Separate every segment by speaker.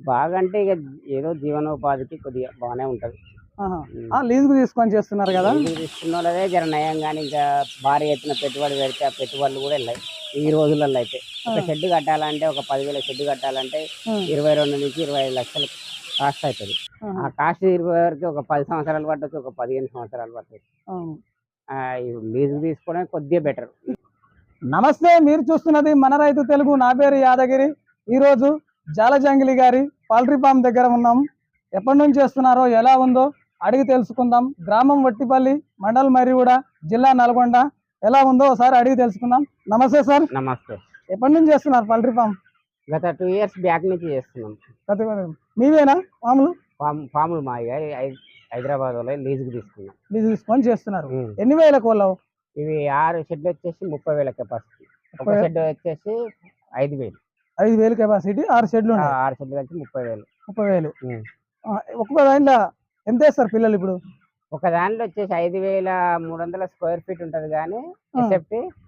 Speaker 1: బాగా అంటే ఇక ఏదో జీవనోపాధికి కొద్దిగా బాగానే ఉంటది.
Speaker 2: లీజుకు తీసుకొని చేస్తున్నారు కదా?
Speaker 1: లీజుకు తీసుకున్న వాళ్ళదే జర నయం కానీ ఇంకా భారీ ఎత్తున పెట్టుబడి పెడితే ఆ పెట్టుబడులు కూడా వెళ్ళాయి. ఈ రోజులలో అయితే ఒక. షెడ్ కట్టాలంటే ఒక పదివేల షెడ్ కట్టాలంటే ఇరవై రెండు నుంచి ఇరవై ఐదు లక్షలు కాస్ట్ అవుతుంది. ఆ కాస్ట్ ఇరవై వరకు ఒక పది సంవత్సరాలు పట్టచ్చు ఒక పదిహేను సంవత్సరాలు పట్టచ్చు.
Speaker 2: అవును.
Speaker 1: లీజు తీసుకోవడం కొద్దిగా బెటర్.
Speaker 2: నమస్తే మీరు చూస్తున్నది మన రైతు తెలుగు నా పేరు యాదగిరి. ఈరోజు జాలజంగిలి గారి పౌల్ట్రీ ఫామ్ దగ్గర ఉన్నాం. ఎప్పటి నుంచి చేస్తున్నారో ఎలా ఉందో అడిగి తెలుసుకుందాం. గ్రామం వట్టిపల్లి మండల్ మరిగూడ జిల్లా నల్గొండ. ఎలా ఉందో ఒకసారి అడిగి తెలుసుకుందాం. నమస్తే సార్.
Speaker 1: నమస్తే.
Speaker 2: ఎప్పటి నుంచి చేస్తున్నారు పౌల్ట్రీ ఫామ్?
Speaker 1: గత టూ ఇయర్స్ బ్యాక్ నుంచి చేస్తున్నాం.
Speaker 2: ప్రతి మీవేనా ఫామ్లు?
Speaker 1: ఫామ్ ఫాములు మా హైదరాబాద్లో లీజుకి తీసుకున్నాం.
Speaker 2: లీజు తీసుకొని చేస్తున్నారు.
Speaker 1: ఉమ్.
Speaker 2: ఎన్ని వేల కోళ్ళవు
Speaker 1: ఇవి ఆరు షెడ్లు వచ్చేసి ముప్పై వేల కెపాసిటీ ఒక
Speaker 2: ముప్పై-
Speaker 1: షెడ్ వచ్చేసి ఐదు వేలు.
Speaker 2: ఐదు వేలు కెపాసిటీ ఆరు షెడ్లు
Speaker 1: ఆరు షెడ్లు కలిసి ముప్పై వేలు.
Speaker 2: ముప్పై వేలు. ఒక్కొక్క దాంట్లో ఎంత వేస్తారు పిల్లలు ఇప్పుడు?
Speaker 1: ఒక దాంట్లో వచ్చేసి ఐదు వేల మూడు వందల స్క్వేర్ ఫీట్ ఉంటది కానీ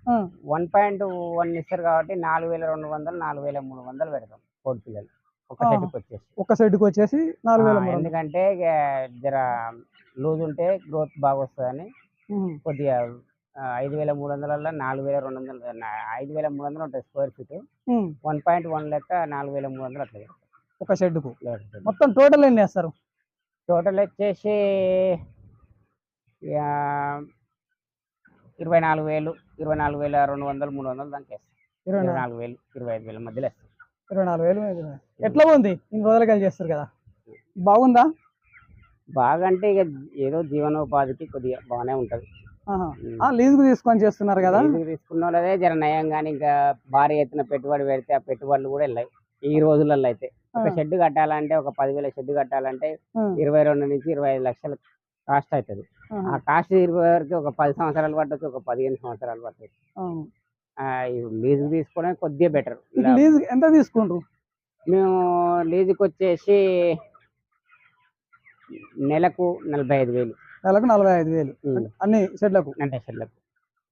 Speaker 2: ఆ,
Speaker 1: వన్ పాయింట్ వన్ ఇస్తారు కాబట్టి నాలుగు వేల రెండు వందలు నాలుగు వేల మూడు వందలు పెడతాం కోడి పిల్లలు. ఒక. షెడ్కి వచ్చేసి.
Speaker 2: ఒక్క షెడ్కి వచ్చేసి నాలుగు వేల.
Speaker 1: ఎందుకంటే జర లూజ్ ఉంటే గ్రోత్ బాగా వస్తుందని కొద్దిగా ఐదు వేల మూడు వందల నాలుగు వేల రెండు వందలు ఐదు వేల మూడు వందలు ఉంటుంది square feet one point one లెక్క నాలుగు వేల మూడు వందలు అట్లా
Speaker 2: ఒక షెడ్కు. మొత్తం టోటల్ ఎన్ని వేస్తారు
Speaker 1: టోటల్ వచ్చేసి ఇరవై నాలుగు వేలు ఇరవై నాలుగు వేల రెండు వందలు మూడు వందలు దానికి వేస్తాం
Speaker 2: ఇరవై నాలుగు.
Speaker 1: వేలు ఇరవై ఐదు వేల మధ్యలో వేస్తాం
Speaker 2: ఇరవై నాలుగు వేలు. ఎట్లా ఉంది? ఇన్ని రోజులకి వెళ్ళి చేస్తారు కదా. బాగుందా?
Speaker 1: బాగా అంటే ఇక ఏదో జీవనోపాధికి కొద్దిగా బాగానే ఉంటది.
Speaker 2: లీజుకు తీసుకొని చేస్తున్నారు కదా?
Speaker 1: తీసుకున్న వాళ్ళదే జర నయం కానీ ఇంకా భారీ ఎత్తున పెట్టుబడి పెడితే ఆ పెట్టుబడులు కూడా వెళ్ళాయి. ఈ రోజులలో అయితే. ఒక. షెడ్ కట్టాలంటే ఒక పదివేల షెడ్ కట్టాలంటే ఇరవై రెండు నుంచి ఇరవై ఐదు లక్షలు కాస్ట్ అవుతుంది. ఆ కాస్ట్ ఇరవై వరకు ఒక పది సంవత్సరాలు పట్టచ్చు ఒక పదిహేను సంవత్సరాలు పట్టచ్చు. లీజు తీసుకోవడం కొద్దిగా బెటర్
Speaker 2: లీజు ఎంత తీసుకుంటారు
Speaker 1: మేము లీజుకి వచ్చేసి నెలకు నలభై ఐదు వేలు.
Speaker 2: నెలకు నలభై ఐదు వేలు. అన్ని షెడ్లకు.
Speaker 1: అంటే షెడ్లకు.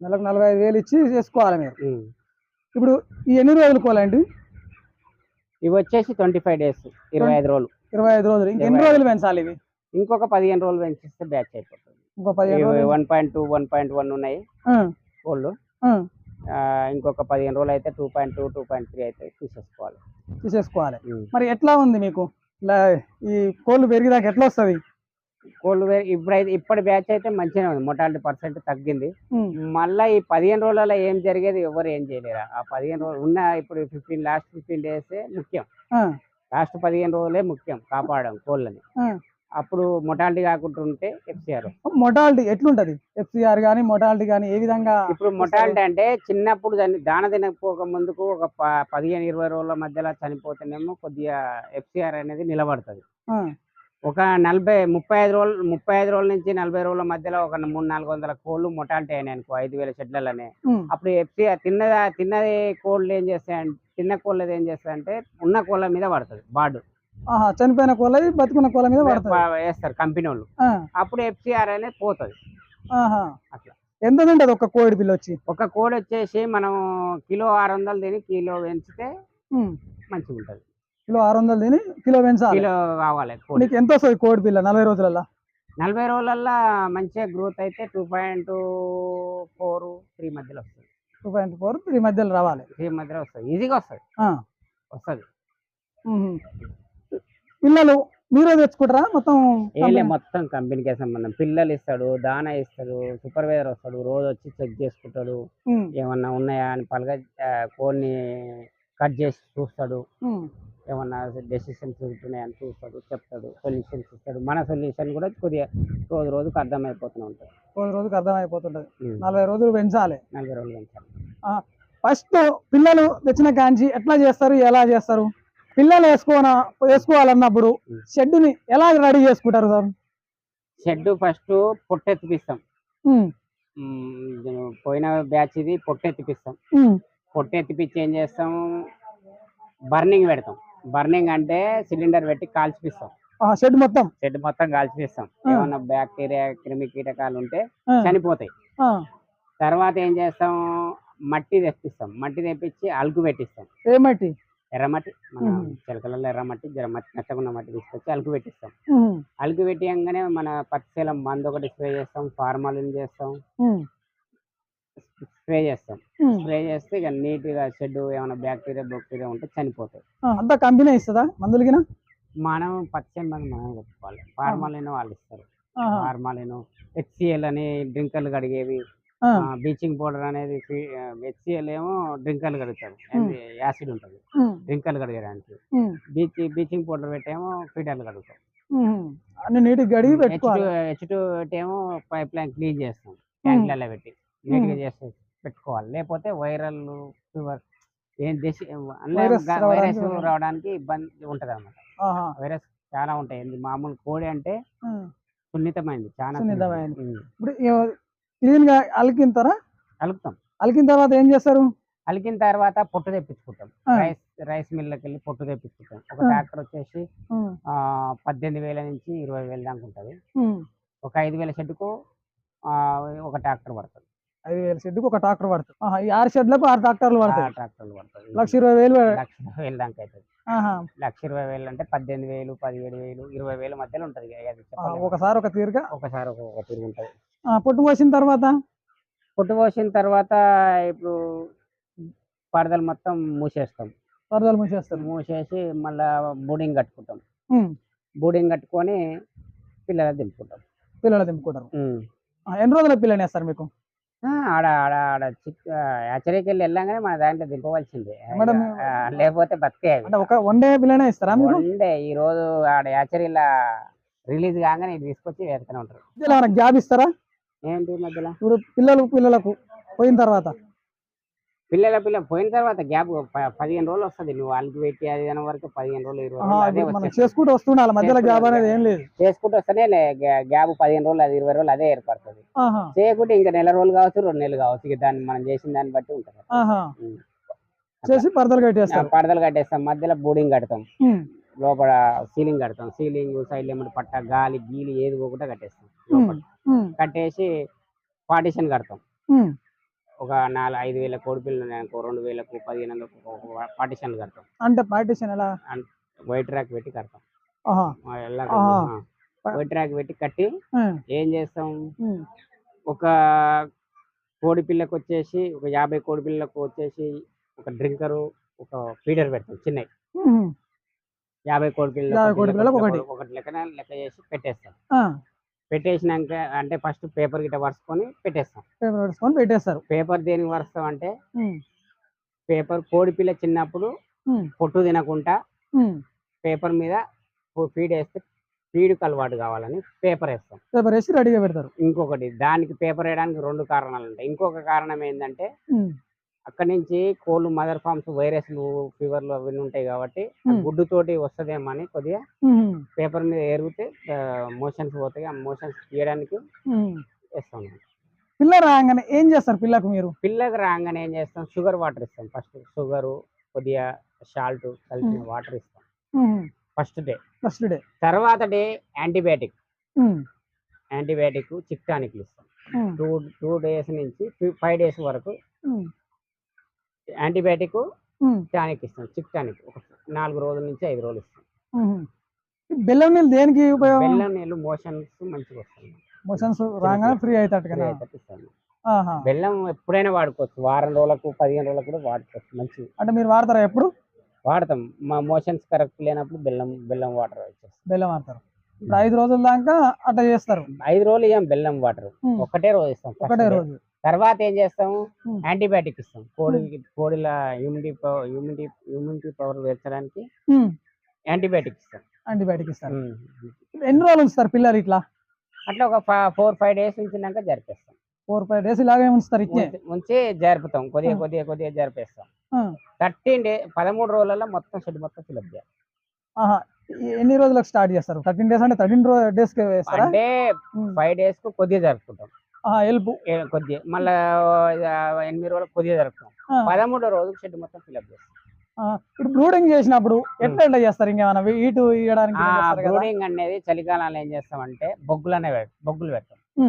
Speaker 2: నెలకు నలభై ఐదు వేలు ఇచ్చి చేసుకోవాలి మీరు. ఇప్పుడు ఈ ఎన్ని రోజులు కోలండి?
Speaker 1: ఇవి వచ్చేసి ట్వంటీ ఫైవ్ డేస్ ఇరవై ఐదు రోజులు.
Speaker 2: ఇరవై ఐదు రోజులు. ఇంకెన్ని. రోజులు పెంచాలి ఇవి?
Speaker 1: ఇంకొక పదిహేను రోజులు పెంచిస్తే బ్యాచ్ అయిపోతుంది.
Speaker 2: ఇంకో పదిహేను
Speaker 1: one point two one point one ఉన్నాయి. కోళ్ళు ఇంకొక పదిహేను రోజులు అయితే two point two two point three అయితే తీసేసుకోవాలి.
Speaker 2: తీసేసుకోవాలి. మరి ఎట్లా ఉంది మీకు? ఇలా ఈ కోళ్ళు పెరిగేదాకా ఎట్లా వస్తుంది?
Speaker 1: కోళ్ళు వే- ఇప్పుడైతే ఇప్పటి బ్యాచ్ అయితే మంచిగానే ఉంది. మొటాలిటీ పర్సెంట్ తగ్గింది. మళ్ళీ ఈ పదిహేను రోజులలో ఏం జరిగేది ఎవరు ఏం చేయలేరు? ఆ పదిహేను రోజులు ఉన్న ఇప్పుడు ఫిఫ్టీన్ లాస్ట్ ఫిఫ్టీన్ డేస్ ముఖ్యం. లాస్ట్ పదిహేను రోజులే ముఖ్యం కాపాడడం కోళ్ళని. అప్పుడు మొటాలిటీ కాకుండా ఉంటే ఎఫ్సిఆర్
Speaker 2: మొటాలిటీ ఎట్లుంటది? ఎఫ్సిఆర్ కానీ మొటాలిటీ కానీ ఏ విధంగా
Speaker 1: ఇప్పుడు మొటాలిటీ అంటే చిన్నప్పుడు దాన్ని దాన తినకపోక ముందుకు ఒక పదిహేను ఇరవై రోజుల మధ్యలో చనిపోతేనేమో కొద్దిగా ఎఫ్సిఆర్ అనేది నిలబడుతుంది. ఒక నలభై ముప్పై ఐదు రోజులు ముప్పై ఐదు రోజుల నుంచి నలభై రోజుల మధ్యలో ఒక మూడు నాలుగు వందల కోళ్ళు మొటాలిటీ అయినాయి అనుకో ఐదు వేల షెడ్లలోనే. అప్పుడు ఎఫ్సిఆర్ తిన్నదా తిన్నది కోళ్ళు ఏం చేస్తాయంటే తిన్న కోళ్ళది ఏం చేస్తాయంటే ఉన్న కోళ్ళ మీద పడుతుంది బాడు.
Speaker 2: చనిపోయిన కోళ్ళ బతుకున్న కోళ్ళ మీద పడుతుంది.
Speaker 1: వేస్తారు కంపెనీ వాళ్ళు అప్పుడు ఎఫ్సిఆర్ అనేది పోతుంది. అట్లా.
Speaker 2: ఎంత తింటది ఒక కోడి పిల్ల వచ్చి?
Speaker 1: ఒక కోడి వచ్చేసి మనం కిలో ఆరు వందలు తిని కిలో పెంచితే మంచిగా ఉంటుంది
Speaker 2: కిలో ఆరు వందలు తిని కిలో పెంచాలి.
Speaker 1: కిలో కావాలి కోడి.
Speaker 2: నీకు ఎంత వస్తుంది కోడి పిల్ల నలభై రోజులలో
Speaker 1: నలభై రోజులల్లో మంచిగా గ్రోత్ అయితే టూ పాయింట్ ఫోర్ త్రీ మధ్యలో వస్తుంది.
Speaker 2: టూ పాయింట్ ఫోర్ త్రీ మధ్యలో రావాలి.
Speaker 1: త్రీ మధ్యలో వస్తుంది. ఈజీగా వస్తుంది.
Speaker 2: ఆ,
Speaker 1: వస్తుంది.
Speaker 2: పిల్లలు మీరే తెచ్చుకుంటారా? మొత్తం
Speaker 1: ఏలే మొత్తం కంపెనీకే సంబంధం. పిల్లలు ఇస్తాడు దానా ఇస్తాడు సూపర్వైజర్ వస్తాడు రోజు వచ్చి చెక్ చేసుకుంటాడు. ఏమన్నా ఉన్నాయా అని పలక కోడ్ని కట్ చేసి చూస్తాడు. ఏమన్నా డెసిషన్స్ ఉంటున్నాయని చూస్తాడు చెప్తాడు సొల్యూషన్స్ ఇస్తాడు. మన సొల్యూషన్ కూడా కొద్దిగా రోజు రోజుకు అర్థమైపోతూనే ఉంటుంది.
Speaker 2: రోజు రోజుకి అర్థమైపోతుంటది. నలభై రోజులు పెంచాలి.
Speaker 1: నలభై రోజులు పెంచాలి.
Speaker 2: ఫస్ట్ పిల్లలు తెచ్చిన కాంచి ఎట్లా చేస్తారు ఎలా చేస్తారు? పిల్లలు వేసుకోన వేసుకోవాలన్నప్పుడు
Speaker 1: ఉం.
Speaker 2: షెడ్ని ఎలా రెడీ చేసుకుంటారు సార్?
Speaker 1: Shed first పొట్టెత్తిపిస్తాం. పోయిన బ్యాచ్ ఇది పొట్టెత్తిపిస్తాం. పొట్టెత్తిపిచ్చి ఏం చేస్తాం? బర్నింగ్ పెడతాం. బర్నింగ్ అంటే సిలిండర్ పెట్టి కాల్చిపిస్తాం.
Speaker 2: షెడ్ మొత్తం?
Speaker 1: షెడ్ మొత్తం కాల్చిపిస్తాం. ఏమన్నా బ్యాక్టీరియా క్రిమి కీటకాలు ఉంటే చనిపోతాయి. తర్వాత ఏం చేస్తాం? మట్టి తెప్పిస్తాం. మట్టి తెప్పించి అలుకు పెట్టిస్తాం.
Speaker 2: ఏమట్టి
Speaker 1: ఎర్రమట్టి మన. చిలకలలో ఎర్రమట్టి జర మట్టి మెత్తగున్న మట్టి తీసుకొచ్చి అలుకు పెట్టిస్తాం. అలుకు పెట్టియంగానే మన శీలం మందు ఒకటి స్ప్రే చేస్తాం. ఫార్మాలిన్ చేస్తాం. స్ప్రే చేస్తాం. స్ప్రే చేస్తే ఇక నీట్గా షెడ్ ఏమైనా బ్యాక్టీరియా బ్యాక్టీరియా ఉంటే చనిపోతాయి.
Speaker 2: అంతా కంపెనీ ఇస్తుందా? మందులకినా
Speaker 1: మనం పచ్చి మంది మనం కొట్టుకోవాలి. ఫార్మాలిన్ వాళ్ళు ఇస్తారు. ఫార్మాలిన్ హెచ్సిఎల్ అని డ్రింకర్లు కడిగేవి.
Speaker 2: ఆ,
Speaker 1: బీచింగ్ పౌడర్ అనేది హెచ్సిఎల్ ఏమో డ్రింకర్లు కడుగుతారు. యాసిడ్ ఉంటుంది. డ్రింకర్లు కడిగడానికి
Speaker 2: ఉమ్,
Speaker 1: బీచ్ బీచింగ్ పౌడర్ పెట్టేమో ఫీడర్లు కడుగుతాం.
Speaker 2: అన్ని నీటికి గడిగి
Speaker 1: హెచ్
Speaker 2: పెట్టుకోవాలి.
Speaker 1: టూ హెచ్ టూ పెట్టేమో పైప్ లైన్ క్లీన్ చేస్తాం. ట్యాంకులలో పెట్టి. నీట్గా చేస్తే పెట్టుకోవాలి. లేకపోతే వైరల్ ఫీవర్ ఏం దేశ వైరస్ రావడానికి ఇబ్బంది ఉంటది అన్నమాట
Speaker 2: ఆహా,
Speaker 1: వైరస్ చాలా ఉంటాయి. మామూలు కోడి అంటే. సున్నితమైంది. చాలా
Speaker 2: సున్నితమైనది.
Speaker 1: ఉమ్.
Speaker 2: ఇప్పుడు క్లీన్గా అలికింతారా?
Speaker 1: కలుపుతాం
Speaker 2: అలికిన తర్వాత ఏం చేస్తారు?
Speaker 1: అలికిన తర్వాత పొట్టు తెప్పించుకుంటాం. రైస్ రైస్ మిల్లోకి వెళ్ళి పొట్టు తెప్పించుకుంటాం. ఒక. ట్రాక్టర్ వచ్చేసి పద్దెనిమిది వేల నుంచి ఇరవై వేల దాకా ఉంటుంది. ఒక ఐదు వేల షెడ్కు ఒక ట్రాక్టర్ పడుతుంది.
Speaker 2: ఐదు వేల షెడ్కి ఒక ట్రాక్టర్ పడుతుంది ఆహా, ఈ ఆరు షెడ్లకు ఆరు ట్రాక్టర్లు
Speaker 1: ఆ
Speaker 2: పడతాయి
Speaker 1: ట్రాక్టర్లు పడుతుంది
Speaker 2: లక్ష ఇరవై వేలు పడ-
Speaker 1: లక్ష ఇరవై వేలు దాకా అవుతుంది.
Speaker 2: ఆహా,
Speaker 1: లక్ష ఇరవై వేలు అంటే పద్దెనిమిది వేలు పదిహేడు వేలు ఇరవై వేల మధ్యలో ఉంటుంది. ఇక అది
Speaker 2: ఆ,
Speaker 1: చెప్పలేము.
Speaker 2: ఒకసారి ఒక తీరుగా?
Speaker 1: ఒకసారి ఒక తిరిగి ఉంటుంది.
Speaker 2: ఆ, పొట్టు పోసిన తర్వాత?
Speaker 1: పొట్టు పోసిన తర్వాత ఇప్పుడు పరదలు మొత్తం మూసేస్తాం.
Speaker 2: వరదలు మూసేస్తారు.
Speaker 1: మూసేసి మళ్ళా బోర్డింగ్ కట్టుకుంటాం.
Speaker 2: ఉమ్,
Speaker 1: బోర్డింగ్ కట్టుకొని పిల్లలు దింపుకుంటాం.
Speaker 2: పిల్లలు దింపుకుంటారు.
Speaker 1: ఉమ్.
Speaker 2: ఆ, ఎన్ని రోజుల పిల్లని వేస్తారు మీకు?
Speaker 1: ఆడ ఆడ ఆడ చిక్ యాచరీకి వెళ్ళి వెళ్ళంగానే మన దాంట్లో దింపవలసిందే. లేకపోతే బతికే
Speaker 2: ఒక వన్ డే పిల్లనే ఇస్తారా మీకు
Speaker 1: ఉండే ఈ రోజు ఆడ యాచరీలా రిలీజ్ కాగానే తీసుకొచ్చి వేస్తూనే ఉంటారు.
Speaker 2: గ్యాప్ ఇస్తారా?
Speaker 1: ఏంటి మధ్యలో?
Speaker 2: ఇప్పుడు పిల్లలు పిల్లలకు పోయిన తర్వాత.
Speaker 1: పిల్లల పిల్ల పోయిన తర్వాత గ్యాప్ పదిహేను రోజులు వస్తుంది. నువ్వు వాళ్ళకి పెట్టి అది దాని వరకు పదిహేను రోజులు ఇరవై రోజులు.
Speaker 2: చేసుకుంటూ మధ్యలో గ్యాప్
Speaker 1: చేసుకుంటూ
Speaker 2: అనేది ఏం లేదు.
Speaker 1: చేసుకుంటూ వస్తేనే గ్యాప్ పదిహేను రోజులు అది ఇరవై రోజులు అదే ఏర్పడుతుంది. చేయకుంటే ఇంకా నెల రోజులు కావచ్చు రెండు నెలలు కావచ్చు ఇక దాన్ని మనం చేసిన దాన్ని బట్టి ఉంటుంది.
Speaker 2: చేసి పరదలు
Speaker 1: ఆ,
Speaker 2: కట్టేస్తారు
Speaker 1: పడదలు కట్టేస్తాం. మధ్యలో బోర్డింగ్ కడతాం. లోపల సీలింగ్ కడతాం. సీలింగ్ సైడ్ ఏమిటి పట్ట గాలి గీలి ఏది పోకుండా కట్టేస్తాం. కట్టేసి పార్టీషన్ కడతాం. ఒక నాలుగు ఐదు వేల కోడి పిల్లలు రెండు వేలకు పదిహేను వందలకు పార్టీషన్లు కడతాం.
Speaker 2: అంటే పార్టీషన్ ఎలా?
Speaker 1: వైట్ ర్యాక్ పెట్టి కడతాం. వైట్ ర్యాక్ పెట్టి కట్టి ఏం చేస్తాం? ఒక కోడి పిల్లకు వచ్చేసి ఒక యాభై కోడి పిల్లకు వచ్చేసి ఒక డ్రింకరు ఒక ఫీడర్ పెడతాం చిన్నవి. యాభై కోడి పిల్లలకు
Speaker 2: పిల్లలకు ఒకటి.
Speaker 1: లెక్కన లెక్క చేసి పెట్టేస్తాం. పెట్టేసినాక అంటే ఫస్ట్ పేపర్ గిట్ట వరుసుకొని పెట్టేస్తాం.
Speaker 2: పేపర్ పెట్టేస్తారు.
Speaker 1: పేపర్ దేనికి వరుస్తాం అంటే పేపర్ కోడి పిల్ల చిన్నప్పుడు పొట్టు తినకుండా. పేపర్ మీద ఫీడ్ వేస్తే ఫీడ్కి అలవాటు కావాలని పేపర్ వేస్తాం.
Speaker 2: పేపర్ వేసి రెడీగా పెడతారు.
Speaker 1: ఇంకొకటి దానికి పేపర్ వేయడానికి రెండు కారణాలు ఉంటాయి. ఇంకొక కారణం ఏంటంటే అక్కడి నుంచి కోళ్ళు మదర్ ఫార్మ్స్ వైరస్లు ఫీవర్లు అవన్నీ ఉంటాయి కాబట్టి ఆ
Speaker 2: Hmm.
Speaker 1: గుడ్డుతోటి వస్తుందేమో అని కొద్దిగా పేపర్ మీద ఏరిగితే మోషన్స్ పోతాయి. ఆ మోషన్స్ తీయడానికి. వేస్తాం
Speaker 2: పిల్ల రాగానే ఏం చేస్తారు పిల్లకు మీరు?
Speaker 1: పిల్లకి రాగానే ఏం చేస్తాం? షుగర్ వాటర్ ఇస్తాం ఫస్ట్. షుగరు కొద్దిగా సాల్ట్ కలిపిన వాటర్ ఇస్తాం. First day.
Speaker 2: First day.
Speaker 1: తర్వాత డే యాంటీబయాటిక్. యాంటీబయాటిక్ చిక్టానిక్లు ఇస్తాం. టూ టూ డేస్ నుంచి ఫైవ్ డేస్ వరకు యాంటీబయాటిక్ టానిక్ ఇస్తాం చిక్ టానిక్. ఒక నాలుగు రోజుల నుంచి ఐదు రోజులు ఇస్తాం.
Speaker 2: బెల్లం నీళ్ళు దేనికి ఉపయోగం?
Speaker 1: బెల్లం నీళ్ళు మోషన్స్ మంచిగా వస్తాయి.
Speaker 2: మోషన్స్ రాగానే ఫ్రీ అవుతాడు
Speaker 1: ఇస్తాను. బెల్లం ఎప్పుడైనా వాడుకోవచ్చు. వారం రోజులకు పదిహేను రోజులకు కూడా వాడుకోవచ్చు. మంచిది.
Speaker 2: అంటే మీరు వాడతారా ఎప్పుడు?
Speaker 1: వాడతాం. మా మోషన్స్ కరెక్ట్ లేనప్పుడు బెల్లం బెల్లం వాటర్ వచ్చేస్తాం
Speaker 2: బెల్లం వాడతారు. ఇప్పుడు ఐదు రోజుల దాకా అట్లా చేస్తారు.
Speaker 1: ఐదు రోజులు ఇయ్యం బెల్లం వాటర్. ఒకటే రోజు ఇస్తాం.
Speaker 2: ఒకటే. రోజు.
Speaker 1: తర్వాత ఏం చేస్తాం?
Speaker 2: ఉమ్.
Speaker 1: యాంటీబయాటిక్ ఇస్తాం. కోడి కోడిల immunity power immunity immunity power పెంచడానికి యాంటీబయాటిక్ ఇస్తాం.
Speaker 2: యాంటీబయాటిక్ ఇస్తారు.
Speaker 1: ఉమ్.
Speaker 2: ఎన్ని రోజులు ఉంచుతారు పిల్లలు ఇట్లా?
Speaker 1: అట్లా ఒక ఫోర్ ఫైవ్ డేస్ ఉంచినాక జరిపేస్తాం.
Speaker 2: ఫోర్ ఫైవ్ డేస్ ఇలాగే ఉంచుతారు
Speaker 1: ఉంచి- జరుపుతాం. కొద్దిగా. కొద్దిగా కొద్దిగా జరిపేస్తాం. థర్టీన్ డే పదమూడు రోజులలో మొత్తం షెడ్ మొత్తం ఫిల్అప్ చేయాలి.
Speaker 2: ఎన్ని రోజులకు స్టార్ట్ చేస్తారు? థర్టీన్ డేస్ అంటే థర్టీన్ డేస్
Speaker 1: అంటే ఫైవ్ డేస్కు కొద్దిగా జరుపుకుంటాం.
Speaker 2: హెల్ప్
Speaker 1: ఏ- కొద్దిగా. మళ్ళా ఎనిమిది రోజులకు కొద్దిగా జరుపుతాం పదమూడో రోజుకి షెడ్ మొత్తం ఫిల్అప్ చేస్తాం.
Speaker 2: ఇప్పుడు బ్రూడింగ్ చేసినప్పుడు ఎట్లా ఎట్లా చేస్తారు? ఇంకేమైనా ఈటు ఇవ్వడానికి
Speaker 1: బ్రూడింగ్ అనేది చలికాలంలో ఏం చేస్తామంటే బొగ్గులనే పెడతాం. బొగ్గులు పెడతాం.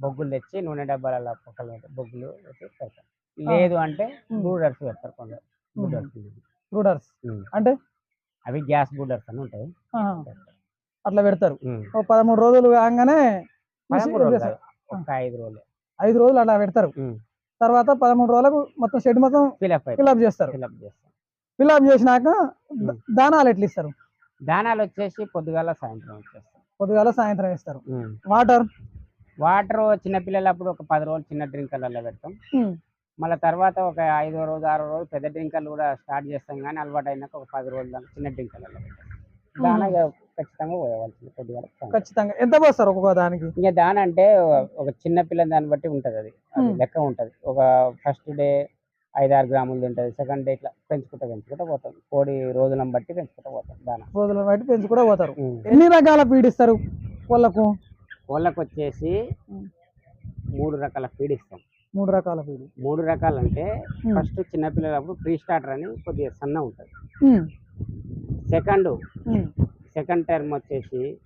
Speaker 1: బొగ్గులు తెచ్చి నూనె డబ్బాలలో పెట్టి బొగ్గులు పెడతాం. లేదు అంటే. బ్రూడర్స్ పెడతారు కొందరు. Brooders
Speaker 2: brooders. అంటే?
Speaker 1: అవి గ్యాస్ బూడర్స్ అని ఉంటాయి.
Speaker 2: అట్లా పెడతారు. పదమూడు రోజులు కాగానే
Speaker 1: ఒక ఐదు రోజులు.
Speaker 2: ఐదు రోజులు అలా పెడతారు. తర్వాత పదమూడు రోజులకు మొత్తం షెడ్ మొత్తం ఫిల్అప్ చేస్తారు.
Speaker 1: ఫిలప్ చేస్తాం
Speaker 2: ఫిల్అప్ చేసినాక దానాలు ఎట్లా ఇస్తారు?
Speaker 1: దానాలు వచ్చేసి పొద్దుగాల సాయంత్రం వచ్చేస్తాం
Speaker 2: పొద్దుగాల సాయంత్రం ఇస్తారు. వాటర్?
Speaker 1: వాటర్ చిన్నపిల్లలప్పుడు ఒక పది రోజులు చిన్న డ్రింకర్లలో పెడతాం. మళ్ళీ తర్వాత ఒక ఐదో రోజు ఆరో రోజు పెద్ద డ్రింకర్లు కూడా స్టార్ట్ చేస్తాం కానీ అలవాటు అయినాక ఒక పది రోజుల చిన్న డ్రింకర్లలో పెడతాం. దాన ఖచ్చితంగా పోయవలసింది సాయంత్రం.
Speaker 2: ఖచ్చితంగా. ఎంత పోస్తారు ఒక్కొక్క దానికి?
Speaker 1: ఇంకా దాని అంటే ఒక- చిన్న పిల్ల దాన్ని బట్టి ఉంటది అది. లెక్క ఉంటది. ఒక ఫస్ట్ డే ఐదు ఆరు గ్రాములు తింటది. సెకండ్ డే ఇట్లా పెంచుకుంటా పెంచుకుంటా పోతాం. కోడి రోజులను బట్టి పెంచుకుంటా పోతాం దాన.
Speaker 2: రోజుల బట్టి పెంచి కూడా పోతారు. ఎన్ని రకాల ఫీడ్ ఇస్తారు కోళ్ళకు?
Speaker 1: కోళ్ళకి వచ్చేసి. మూడు రకాల ఫీడ్ ఇస్తాం
Speaker 2: మూడు రకాల ఫీడ్
Speaker 1: మూడు రకాలు అంటే. ఫస్ట్ చిన్న పిల్లలప్పుడు ప్రీ స్టార్టర్ అని కొద్దిగా సన్న ఉంటుంది. సెకండ్ సెకండ్ టర్మ్ వచ్చేసి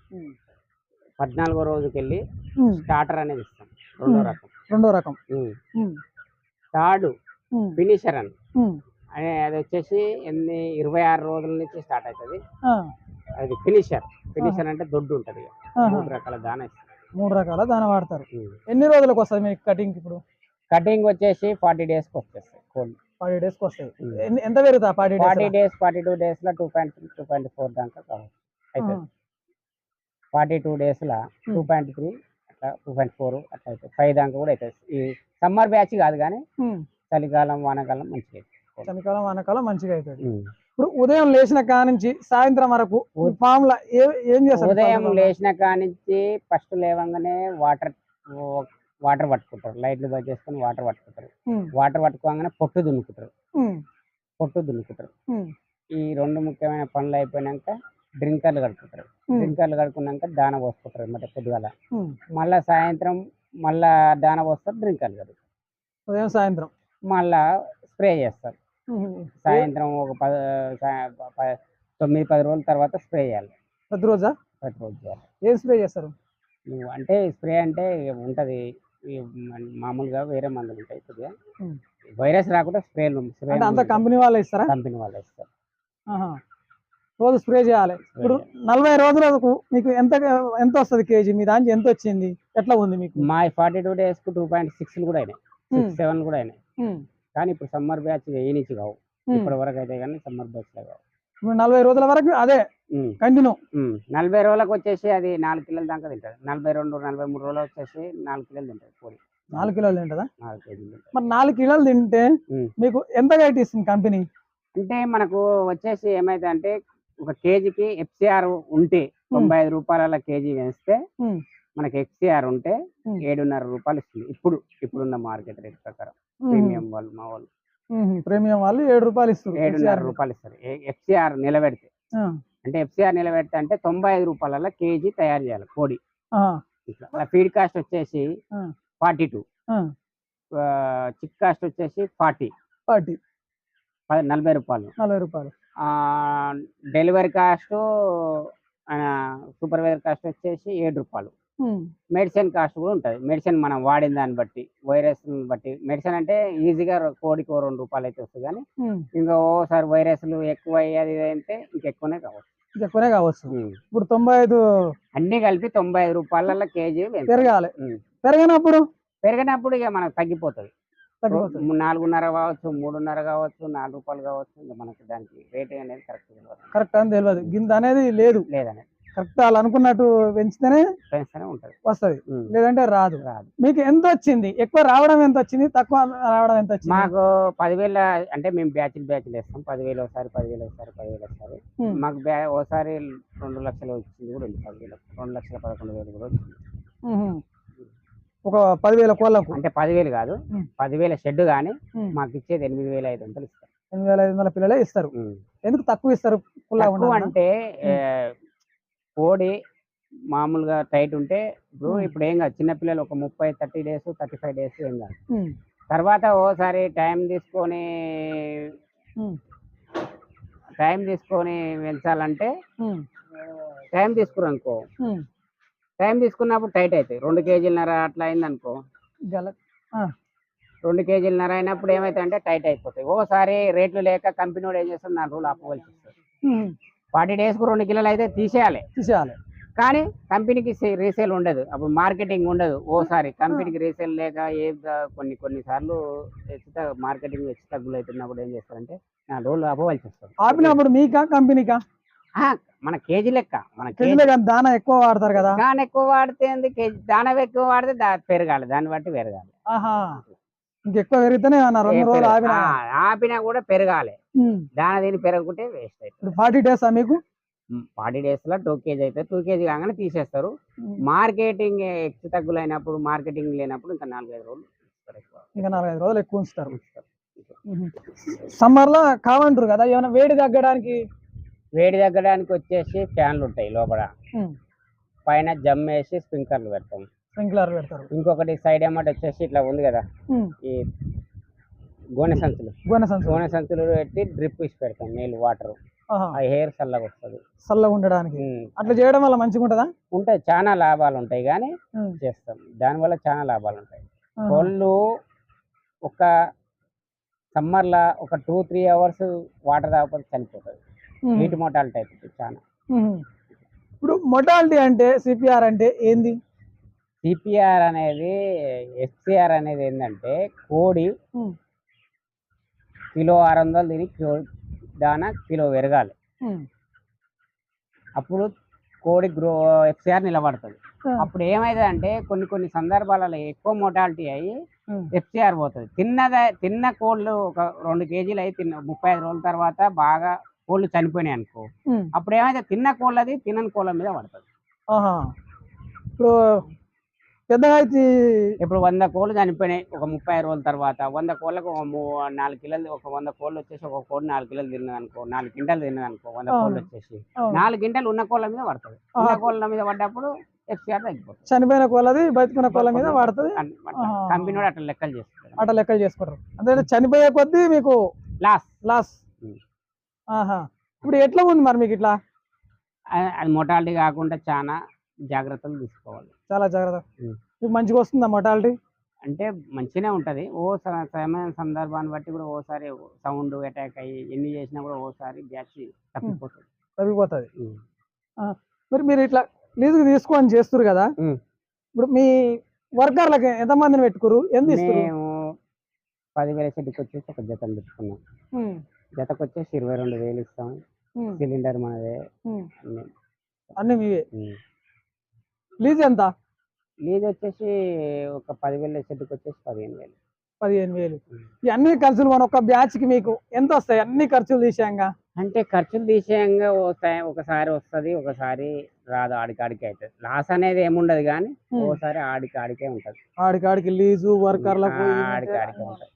Speaker 1: పద్నాలుగో రోజుకి వెళ్ళి స్టార్టర్ అనేది ఇస్తాం. రెండో. రకం.
Speaker 2: రెండో రకం.
Speaker 1: థర్డ్ ఫినిషర్ అని. అనే అది వచ్చేసి ఎన్ని ఇరవై ఆరు రోజుల నుంచి స్టార్ట్ అవుతుంది. అది ఫినిషర్ ఫినిషర్ అంటే దొడ్డు ఉంటుంది. మూడు రకాల దాన
Speaker 2: మూడు రకాల దాన వాడతారు. ఎన్ని రోజులకు వస్తుంది మీకు కటింగ్ ఇప్పుడు?
Speaker 1: కటింగ్ వచ్చేసి ఫార్టీ డేస్కి వచ్చేస్తాయి కోల్డ్
Speaker 2: ఫార్టీ డేస్కి వస్తాయి
Speaker 1: ఉమ్.
Speaker 2: ఎన్ని- ఎంత పెరుగుతా forty
Speaker 1: forty
Speaker 2: days
Speaker 1: days forty two డేస్లో two point two point four దాకా కావచ్చు. అవుతుంది ఫార్టీ టూ డేస్లో టూ పాయింట్ త్రీ అట్లా టూ పాయింట్ ఫోర్ అట్లా అవుతుంది ఫైవ్ దాకా కూడా అవుతుంది ఈ సమ్మర్ బ్యాచ్ కాదు కానీ చలికాలం వానాకాలం మంచిగా అవుతుంది.
Speaker 2: చలికాలం వానకాలం మంచిగా అవుతుంది. ఇప్పుడు ఉదయం లేచిన కాడ నుంచి సాయంత్రం వరకు
Speaker 1: ఉ-
Speaker 2: ఫామ్లో ఏ- చేస్తారు
Speaker 1: ఉదయం? లేచిన కానించి ఫస్ట్ లేవంగానే వాటర్ వాటర్ పట్టుకుంటారు. లైట్లు బంద్ చేసుకొని వాటర్ పట్టుకుంటారు. వాటర్ పట్టుకోగానే పొట్టు దున్నుకుంటారు. పొట్టు దున్నుకుంటారు. ఈ రెండు ముఖ్యమైన పనులు అయిపోయినాక డ్రింకర్లు కడుకుంటారు డ్రింకర్లు కడుకున్నాక దాన పోసుకుంటారు అన్నమాట పొద్దుగాల. మళ్ళా సాయంత్రం మళ్ళా దాన పోస్తారు డ్రింకర్లు కడుగుతారు.
Speaker 2: ఉదయం సాయంత్రం?
Speaker 1: మళ్ళా స్ప్రే చేస్తారు. సాయంత్రం ఒక పద తొమ్మిది పది రోజుల తర్వాత స్ప్రే చేయాలి.
Speaker 2: ప్రతిరోజా?
Speaker 1: ప్రతిరోజు చేయాలి.
Speaker 2: ఏం స్ప్రే చేస్తారు?
Speaker 1: నువ్వు అంటే స్ప్రే అంటే ఉంటది. మామూలుగా వేరే మందులు ఉంటాయి కొద్దిగా. వైరస్ రాకుండా స్ప్రేలు స్ప్రే
Speaker 2: అంత కంపెనీ వాళ్ళు ఇస్తారా?
Speaker 1: కంపెనీ వాళ్ళు ఇస్తారు.
Speaker 2: రోజు స్ప్రే చేయాలి. ఇప్పుడు. నలభై రోజులకు మీకు ఎంత ఎంత వస్తుంది కేజీ? మీ దానికి ఎంత వచ్చింది? ఎట్లా ఉంది మీకు?
Speaker 1: మా ఫార్టీ టూ డేస్కు టూ పాయింట్ సిక్స్ కూడా అయినాయి. సిక్స్ సెవెన్ కూడా అయినాయి.
Speaker 2: ఉమ్,
Speaker 1: కానీ ఇప్పుడు సమ్మర్ బ్యాచ్ నుంచి కావు.
Speaker 2: ఉమ్.
Speaker 1: ఇప్పటి వరకు అయితే కానీ సమ్మర్ బ్యాచ్ కావు.
Speaker 2: ఇప్పుడు నలభై రోజుల వరకు అదే కంటిన్యూ.
Speaker 1: నలభై రోజులకు వచ్చేసి అది నాలుగు కిలోల దాకా తింటది నలభై రెండు నలభై మూడు రోజులు వచ్చేసి నాలుగు కిలోలు తింటది కోడి
Speaker 2: నాలుగు కిలోలు తింటుందా?
Speaker 1: నాలుగు కేజీలు
Speaker 2: మరి నాలుగు కిలోలు తింటే. మీకు ఎంత గైట్ ఇస్తుంది కంపెనీ?
Speaker 1: అంటే మనకు వచ్చేసి ఏమైతే అంటే ఒక కేజీకి ఎఫ్సిఆర్ ఉంటే తొంభై ఐదు రూపాయల కేజీ వేస్తే మనకి ఎఫ్సిఆర్ ఉంటే. ఏడున్నర రూపాయలు ఇస్తుంది. ఇప్పుడు ఇప్పుడున్న మార్కెట్ రేట్ ప్రకారం. ప్రీమియం వాళ్ళు మా వాళ్ళు.
Speaker 2: ప్రీమియం వాళ్ళు ఏడు రూపాయలు ఇస్తారు.
Speaker 1: ఏడున్నర. రూపాయలు ఇస్తారు. ఎఫ్సిఆర్ నిలబెడితే. అంటే ఎఫ్సిఆర్ నిలబెడితే అంటే తొంభై ఐదు రూపాయల కేజీ తయారు చేయాలి కోడి ఇట్లా. ఫీడ్ కాస్ట్ వచ్చేసి. Forty two. చిక్ కాస్ట్ వచ్చేసి ఫార్టీ.
Speaker 2: పార్టీ
Speaker 1: నలభై రూపాయలు.
Speaker 2: నలభై రూపాయలు.
Speaker 1: డెలివరీ కాస్ట్ సూపర్వైజర్ కాస్ట్ వచ్చేసి ఏడు రూపాయలు. మెడిసిన్ కాస్ట్ కూడా ఉంటుంది. మెడిసిన్ మనం వాడిన దాన్ని బట్టి వైరస్ బట్టి. మెడిసిన్ అంటే ఈజీగా కోడికి రెండు రూపాయలు అయితే వస్తుంది కానీ ఇంకా ఓసారి వైరస్లు ఎక్కువ అయ్యేది అంటే ఇంకెక్కువనే కావచ్చు.
Speaker 2: ఎక్కువనే కావచ్చు. ఇప్పుడు తొంభై ఐదు
Speaker 1: అన్ని కలిపి తొంభై ఐదు రూపాయల కేజీ.
Speaker 2: పెరగాలి. పెరగనప్పుడు?
Speaker 1: పెరిగినప్పుడు ఇక మనకు తగ్గిపోతుంది. నాలుగున్నర కావచ్చు మూడున్నర కావచ్చు నాలుగు రూపాయలు కావచ్చు ఇంకా మనకి దానికి రేట్ అనేది కరెక్ట్ తెలియదు
Speaker 2: కరెక్ట్ అని తెలియదు గింత అనేది లేదు.
Speaker 1: లేదని.
Speaker 2: కరెక్ట్ వాళ్ళు అనుకున్నట్టు పెంచితేనే
Speaker 1: పెంచుతూనే ఉంటుంది.
Speaker 2: వస్తది. లేదంటే రాదు.
Speaker 1: రాదు.
Speaker 2: మీకు ఎంత వచ్చింది? ఎక్కువ రావడం ఎంత వచ్చింది? తక్కువ రావడం ఎంత వచ్చింది?
Speaker 1: మాకు పదివేల అంటే మేము బ్యాచ్లు బ్యాచ్లు వేస్తాం. పదివేలు ఒకసారి పదివేలు ఒకసారి పదివేలు ఒకసారి. మాకు బ్యా ఒకసారి రెండు లక్షలు వచ్చింది కూడా ఉంది. పదివేలు రెండు లక్షల పదకొండు వేలు కూడా వచ్చింది.
Speaker 2: ఒక పదివేల కోళ్ళకు.
Speaker 1: అంటే పదివేలు కాదు. పదివేల షెడ్ కానీ మాకు ఇచ్చేది ఎనిమిది వేల ఐదు వందలు ఇస్తారు.
Speaker 2: ఎనిమిది వేల ఐదు వందల పిల్లలే ఇస్తారు. ఎందుకు తక్కువ ఇస్తారు
Speaker 1: అంటే కోడి మామూలుగా టైట్ ఉంటే ఇప్పుడు. ఇప్పుడు ఏం కాదు చిన్నపిల్లలు ఒక ముప్పై thirty days thirty five days ఏం కాదు. తర్వాత ఓసారి టైం తీసుకొని టైం తీసుకొని పెంచాలంటే టైం తీసుకురు అనుకో టైం తీసుకున్నప్పుడు టైట్ అవుతాయి రెండు కేజీలన్నర అట్లా అయింది అనుకో
Speaker 2: గల
Speaker 1: రెండు కేజీలన్నర అయినప్పుడు ఏమైతే అంటే టైట్ అయిపోతాయి. ఓసారి రేట్లు లేక కంపెనీ వాడు ఏం చేస్తాడు? నాలుగు రోజులు ఆపవలసి వస్తుంది. ఫార్టీ డేస్కు రెండు కిలోలు అయితే తీసేయాలి.
Speaker 2: తీసేయాలి.
Speaker 1: కానీ కంపెనీకి రీసేల్ ఉండదు. అప్పుడు మార్కెటింగ్ ఉండదు. ఓసారి కంపెనీకి రీసేల్ లేక ఏ కొన్ని కొన్ని సార్లు హెచ్చు మార్కెటింగ్ హెచ్చు తగ్గులు అవుతున్నప్పుడు ఏం చేస్తారంటే నాలుగు రోజులు ఆపవలసి వస్తుంది
Speaker 2: ఆపినప్పుడు మీకా కంపెనీకా?
Speaker 1: మన కేజీ లెక్క మన
Speaker 2: దానా ఎక్కువ వాడతారు కదా?
Speaker 1: దాని ఎక్కువ వాడితే కేజీ దాని ఎక్కువ వాడితే పెరగాలి దాన్ని బట్టి పెరగాలి.
Speaker 2: ఇంకెక్కువ పెరిగితేనే ఆపిన?
Speaker 1: కూడా పెరగాలి. దాని దీన్ని పెరగకుంటే వేస్ట్ అవుతుంది
Speaker 2: ఫార్టీ డేస్ మీకు?
Speaker 1: ఫార్టీ డేస్లో టూ కేజీ అయితే టూ కేజీ కాగానే తీసేస్తారు. మార్కెటింగ్ హెచ్చు తగ్గులు అయినప్పుడు మార్కెటింగ్ లేనప్పుడు ఇంకా నాలుగైదు రోజులు.
Speaker 2: ఇంకా నాలుగైదు రోజులు ఎక్కువ ఉంచుతారు. సమ్మర్లో కావంటారు కదా ఏమైనా వేడి తగ్గడానికి
Speaker 1: వేడి తగ్గడానికి వచ్చేసి ఫ్యాన్లు ఉంటాయి లోపల. పైన జమ్ వేసి స్ప్రింక్లర్లు పెడతాం.
Speaker 2: స్ప్రింక్లర్ పెడతారు.
Speaker 1: ఇంకొకటి సైడ్ ఏమంటే వచ్చేసి ఇట్లా ఉంది కదా ఈ గోనె సంచులు.
Speaker 2: గోనె సంచులు.
Speaker 1: గోనె సంచులు పెట్టి డ్రిప్ ఇచ్చి పెడతాం నీళ్ళు వాటర్. ఆ హెయిర్ చల్లగా వస్తుంది.
Speaker 2: చల్లగా ఉండడానికి. అట్లా చేయడం వల్ల మంచిగా ఉంటుందా?
Speaker 1: ఉంటాయి చాలా లాభాలు ఉంటాయి కానీ చేస్తాం. దానివల్ల చాలా లాభాలు ఉంటాయి. కోళ్ళు ఒక సమ్మర్లో ఒక టూ త్రీ అవర్స్ వాటర్ తాగకపోతే చనిపోతుంది. హీట్ మోటాలిటీ అవుతుంది చాలా.
Speaker 2: ఇప్పుడు మొటాలిటీ అంటే సిపిఆర్ అంటే ఏంది?
Speaker 1: సిపిఆర్ అనేది ఎస్సిఆర్ అనేది ఏంటంటే కోడి కిలో ఆరు వందలు తిని కిలో దాన కిలో పెరగాలి. అప్పుడు కోడి గ్రో ఎఫ్సిఆర్ నిలబడుతుంది. అప్పుడు ఏమైంది అంటే కొన్ని కొన్ని సందర్భాలలో ఎక్కువ మోటాలిటీ అయ్యి ఎఫ్సిఆర్ పోతుంది. తిన్నద తిన్న కోళ్ళు ఒక రెండు కేజీలు అయి తిన్న ముప్పై ఐదు రోజుల తర్వాత బాగా కోళ్ళు చనిపోయినాయి అనుకో అప్పుడు ఏమైతే తిన్న కోళ్ళది తినని కోళ్ళ మీద పడుతుంది.
Speaker 2: ఇప్పుడు పెద్దగా అయితే
Speaker 1: ఇప్పుడు వంద కోళ్ళు చనిపోయినాయి ఒక ముప్పై రోజుల తర్వాత వంద కోళ్ళకు ఒక నాలుగు కిలోలు ఒక వంద కోళ్ళు వచ్చేసి ఒక కోడి నాలుగు కిలోలు తిన్నది అనుకో నాలుగు గింటలు తిన్నది అనుకో వంద కోళ్ళు. వచ్చేసి. నాలుగు గింటలు ఉన్న కోళ్ళ మీద పడుతుంది ఉన్న. కోళ్ళ మీద పడ్డప్పుడు ఎఫ్సిఆర్ తగ్గిపోతుంది
Speaker 2: చనిపోయిన కోళ్ళది బతుకున్న కోళ్ళ మీద పడుతుంది.
Speaker 1: కంపెనీ అట్లా లెక్కలు చేస్తుంది
Speaker 2: అట్లా లెక్కలు చేసుకుంటారు అంటే చనిపోయే కొద్దీ మీకు
Speaker 1: లాస్
Speaker 2: లాస్
Speaker 1: ఉమ్.
Speaker 2: ఆహా ఇప్పుడు ఎట్లా ఉంది మరి మీకు ఇట్లా?
Speaker 1: అది మొటాలిటీ కాకుండా చాలా జాగ్రత్తలు తీసుకోవాలి.
Speaker 2: చాలా జాగ్రత్త. మీకు మంచిగా వస్తుందా మొటాలిటీ
Speaker 1: అంటే మంచిగానే ఉంటది. ఓ సమయం సందర్భాన్ని బట్టి కూడా ఓసారి సౌండ్ అటాక్ అయ్యి ఎన్ని చేసినా కూడా ఓసారి బ్యాచ్ తప్పిపోతుంది.
Speaker 2: తగ్గిపోతుంది
Speaker 1: ఉమ్.
Speaker 2: మరి మీరు ఇట్లా లీజుకి తీసుకొని చేస్తారు కదా. ఇప్పుడు మీ వర్కర్లకి ఎంతమందిని పెట్టుకురు ఎంత ఇస్తారు
Speaker 1: మేము పదివేల సెట్కి వచ్చేసి ఒక జతను పెట్టుకున్నాం. జతకు వచ్చేసి ఇరవై రెండు వేలు ఇస్తాం. సిలిండర్ మనదే. అన్ని.
Speaker 2: మీవే. లీజ్ ఎంత?
Speaker 1: లీజ్ వచ్చేసి ఒక పదివేల సెట్కి వచ్చేసి పదిహేను వేలు.
Speaker 2: పదిహేను వేలు. అన్ని ఖర్చులు మన ఒక్క బ్యాచ్కి మీకు ఎంత వస్తాయి? అన్ని ఖర్చులు తీసాంగా
Speaker 1: అంటే ఖర్చులు తీసేయంగా ఓసారి ఒకసారి వస్తుంది ఒకసారి రాదు ఆడికి ఆడికి అవుతుంది లాస్ అనేది ఏముండదు కానీ
Speaker 2: ఉమ్.
Speaker 1: ఓసారి ఆడికి ఆడికే ఉంటుంది.
Speaker 2: ఆడికి ఆడికి లీజు వర్కర్లకు
Speaker 1: ఆడికి ఆడికే ఉంటుంది.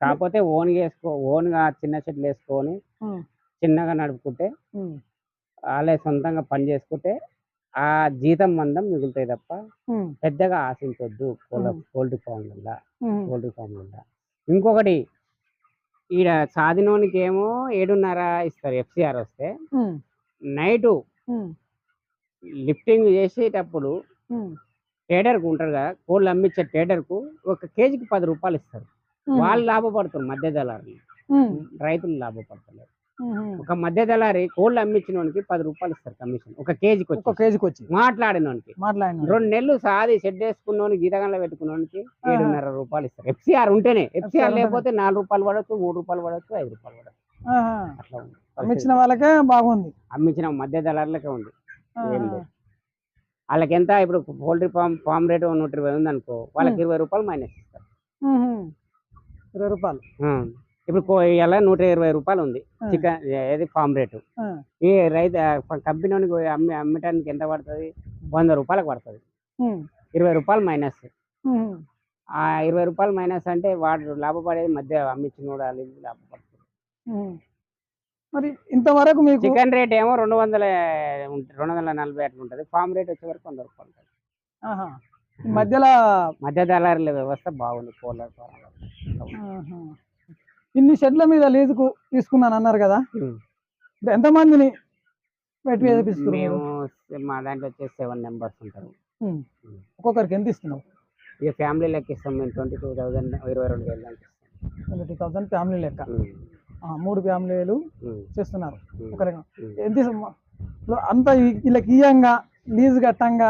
Speaker 1: కాకపోతే ఓన్ వేసుకో ఓన్గా చిన్న చెట్లు వేసుకొని చిన్నగా నడుపుకుంటే వాళ్ళే సొంతంగా పని చేసుకుంటే ఆ జీతం మందం మిగులుతాయి తప్ప పెద్దగా ఆశించొద్దు. పోల్ట్రీ ఫామ్ వల్ల పోల్ట్రీ ఫామ్ వల్ల. ఇంకొకటి ఈడ సాధినోనికి ఏమో ఏడున్నర ఇస్తారు ఎఫ్సిఆర్ వస్తే. నైటు లిఫ్టింగ్ చేసేటప్పుడు ట్రేడర్కు ఉంటారు కదా కోళ్ళు అమ్మించే ట్రేడర్కు ఒక కేజీకి పది రూపాయలు ఇస్తారు. వాళ్ళు లాభపడుతారు మధ్య దళారి రైతులు లాభపడతలేరు. ఒక మధ్య దళారి కోళ్ళు అమ్మించిన వానికి పది రూపాయలు ఇస్తారు కమిషన్. ఒక కేజీకి వచ్చి
Speaker 2: కేజీకి వచ్చి
Speaker 1: మాట్లాడినోనికి.
Speaker 2: మాట్లాడిన
Speaker 1: రెండు నెలలు సాది షెడ్ వేసుకున్నోని గీతగంలో పెట్టుకున్నోనికి ఏడున్నర రూపాయలు ఇస్తారు. ఎఫ్సిఆర్ ఉంటేనే. ఎఫ్సిఆర్. లేకపోతే నాలుగు రూపాయలు పడవచ్చు మూడు రూపాయలు పడవచ్చు ఐదు రూపాయలు పడవచ్చు అట్లా ఉంది
Speaker 2: అమ్మించిన వాళ్ళకే బాగుంది.
Speaker 1: అమ్మించిన మధ్య దళారులకే ఉంది. వాళ్ళకి ఎంత ఇప్పుడు పౌల్ట్రీ ఫామ్ ఫామ్ రేట్ నూట ఇరవై ఉంది అనుకో వాళ్ళకి. ఇరవై రూపాయలు మైనస్ ఇస్తారు.
Speaker 2: ఇరవై రూపాయలు.
Speaker 1: ఇప్పుడు ఇలా నూట ఇరవై రూపాయలు ఉంది. చికెన్ ఏది ఫామ్ రేటు. ఈ రైతు కంపెనీ అమ్మి అమ్మటానికి ఎంత పడుతుంది వంద రూపాయలకు పడుతుంది. ఇరవై రూపాయలు మైనస్. ఆ ఇరవై రూపాయలు మైనస్ అంటే వాడు లాభపడేది మధ్య అమ్మించిన వాళ్ళు లాభపడుతుంది.
Speaker 2: మరి ఇంతవరకు మీకు
Speaker 1: చికెన్ రేట్ ఏమో రెండు వందల రెండు వందల నలభై అట్లా ఉంటుంది ఫామ్ రేట్ వచ్చే వరకు వంద రూపాయలు ఉంటుంది
Speaker 2: మధ్యలో
Speaker 1: మధ్య దళారుల వ్యవస్థ బాగుంది కోళ్ళ ఫారంలో.
Speaker 2: ఇన్ని షెడ్ల మీద లీజుకు తీసుకున్నాను అన్నారు కదా. ఇప్పుడు ఎంతమందిని వేపిస్తున్నారు
Speaker 1: మేము? మా దాంట్లో వచ్చేసి సెవెన్ నెంబర్స్ ఉంటారు.
Speaker 2: ఒక్కొక్కరికి ఎంత ఇస్తున్నావు?
Speaker 1: ఇక ఫ్యామిలీ లెక్క ఇస్తాం మేము ట్వంటీ టూ థౌసండ్ ఇరవై రెండు వేలు దాకా ఇస్తాం.
Speaker 2: ట్వంటీ థౌసండ్ ఫ్యామిలీ లెక్క. మూడు ఫ్యామిలీలు చేస్తున్నారు.
Speaker 1: ఉమ్,
Speaker 2: ఒక రకం
Speaker 1: ఉమ్.
Speaker 2: ఎంత అంత వీళ్ళకి ఇయ్యంగా లీజు కట్టంగా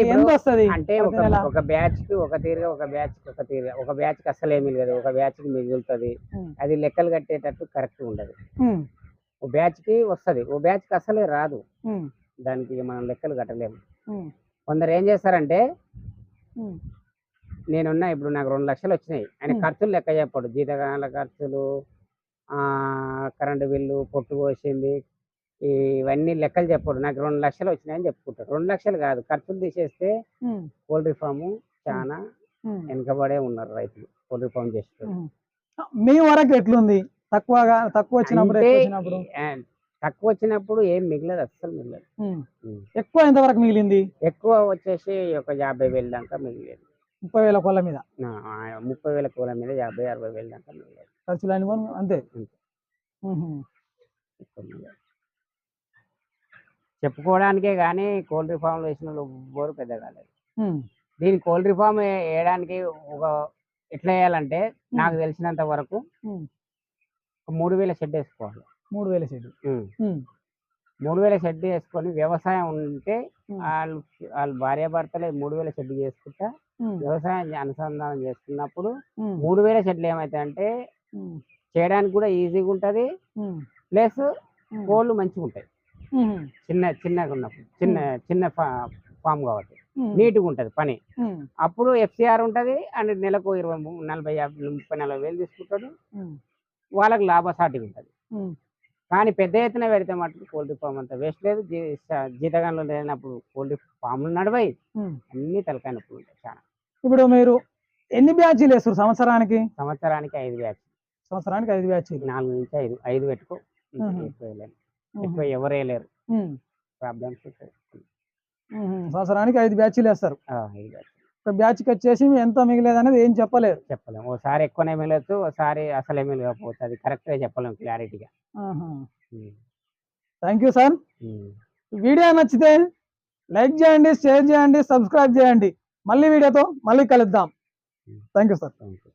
Speaker 1: ఇప్పుడు
Speaker 2: వస్తుంది
Speaker 1: అంటే ఒక ఒక బ్యాచ్కి ఒక తీరుగా ఒక బ్యాచ్కి ఒక తీరుగా ఒక బ్యాచ్కి అసలు ఏమీ లేదు. ఒక బ్యాచ్కి మిగులుతుంది. అది లెక్కలు కట్టేటట్టు కరెక్ట్ ఉండదు. ఓ బ్యాచ్కి వస్తుంది. ఓ బ్యాచ్కి అసలే రాదు. దానికి మనం లెక్కలు కట్టలేము. కొందరు ఏం చేస్తారంటే నేనున్నా ఇప్పుడు నాకు రెండు లక్షలు వచ్చినాయి. ఆయన. ఖర్చులు లెక్క చెప్పాడు. జీతకాల ఖర్చులు ఆ కరెంటు బిల్లు పొట్టు పోసింది ఇవన్నీ లెక్కలు చెప్పాడు నాకు రెండు లక్షలు వచ్చినాయని చెప్పుకుంటాడు రెండు లక్షలు కాదు ఖర్చులు తీసేస్తే పౌల్ట్రీ ఫాము చాలా వెనకబడే ఉన్నారు రైతులు పౌల్ట్రీ ఫామ్ చేస్తారు
Speaker 2: మీ వరకు ఎట్లుంది? తక్కువగా తక్కువ వచ్చినప్పుడు
Speaker 1: తక్కువ వచ్చినప్పుడు ఏం మిగలదు అస్సలు మిగలదు.
Speaker 2: ఎక్కువ ఎంతవరకు మిగిలింది?
Speaker 1: ఎక్కువ వచ్చేసి ఒక యాభై వేలు దాకా మిగిలేదు.
Speaker 2: ముప్పై వేల కోళ్ళ మీద?
Speaker 1: ముప్పై వేల కూల మీద యాభై అరవై వేలు దాకా మిగిలేదు.
Speaker 2: ఖర్చులు అంతే?
Speaker 1: అంతే. చెప్పుకోవడానికే కానీ కోల్ట్రీ ఫామ్లు వేసిన ఎవ్వరు పెద్ద కాలేదు. దీని కోల్ట్రీ ఫామ్ వేయడానికి ఒక ఎట్లా వేయాలంటే నాకు తెలిసినంత వరకు మూడు వేల షెడ్ వేసుకోవాలి
Speaker 2: మూడు వేల.
Speaker 1: ఉమ్. మూడు వేల షెడ్ వేసుకొని వ్యవసాయం ఉంటే. వాళ్ళు వాళ్ళ భార్యాభర్తలే మూడు వేల షెడ్ చేసుకుంటా. వ్యవసాయం అనుసంధానం చేసుకున్నప్పుడు. మూడు వేల షెడ్లు ఏమవుతాయంటే. చేయడానికి కూడా ఈజీగా ఉంటుంది. ప్లస్. కోళ్ళు మంచిగా ఉంటాయి. చిన్న చిన్నగా ఉన్నప్పుడు చిన్న చిన్న ఫామ్ కాబట్టి. నీట్గా ఉంటుంది పని. అప్పుడు ఎఫ్సిఆర్ ఉంటుంది అండ్ నెలకు ఇరవై నలభై యాభై ముప్పై నలభై వేలు తీసుకుంటాడు. వాళ్ళకి లాభసాటిగా ఉంటుంది. కానీ పెద్ద ఎత్తున పెడితే మటుకు పోల్ట్రీ ఫామ్ అంతా వేస్ట్ లేదు. జీతగాన్లు లేనప్పుడు పోల్ట్రీ ఫామ్లు నడవాయి.
Speaker 2: ఉమ్.
Speaker 1: అన్ని తలకాయ నొప్పులు ఉంటాయి చాలా.
Speaker 2: ఇప్పుడు మీరు ఎన్ని బ్యాచీలు వేస్తారు సంవత్సరానికి?
Speaker 1: సంవత్సరానికి ఐదు బ్యాచ్
Speaker 2: సంవత్సరానికి ఐదు బ్యాచీలు.
Speaker 1: నాలుగు నుంచి ఐదు ఐదు పెట్టుకో. ఎక్కువ ఎవరే లేరు. ప్రాబ్లమ్స్.
Speaker 2: సంవత్సరానికి ఐదు బ్యాచీలు వేస్తారు. ఒక బ్యాచ్కి వచ్చేసి ఎంత మిగిలేదు అనేది ఏం చెప్పలేరు.
Speaker 1: చెప్పలేము ఓసారి ఎక్కువనే మిగలచ్చు ఓసారి అసలే మిగలకపోతే అది కరెక్ట్గా చెప్పలేము క్లారిటీగా.
Speaker 2: Thank you sir. వీడియో నచ్చితే లైక్ చేయండి షేర్ చేయండి సబ్స్క్రైబ్ చేయండి. మళ్ళీ వీడియోతో మళ్ళీ కలుద్దాం. Thank you sir.
Speaker 1: Thank you.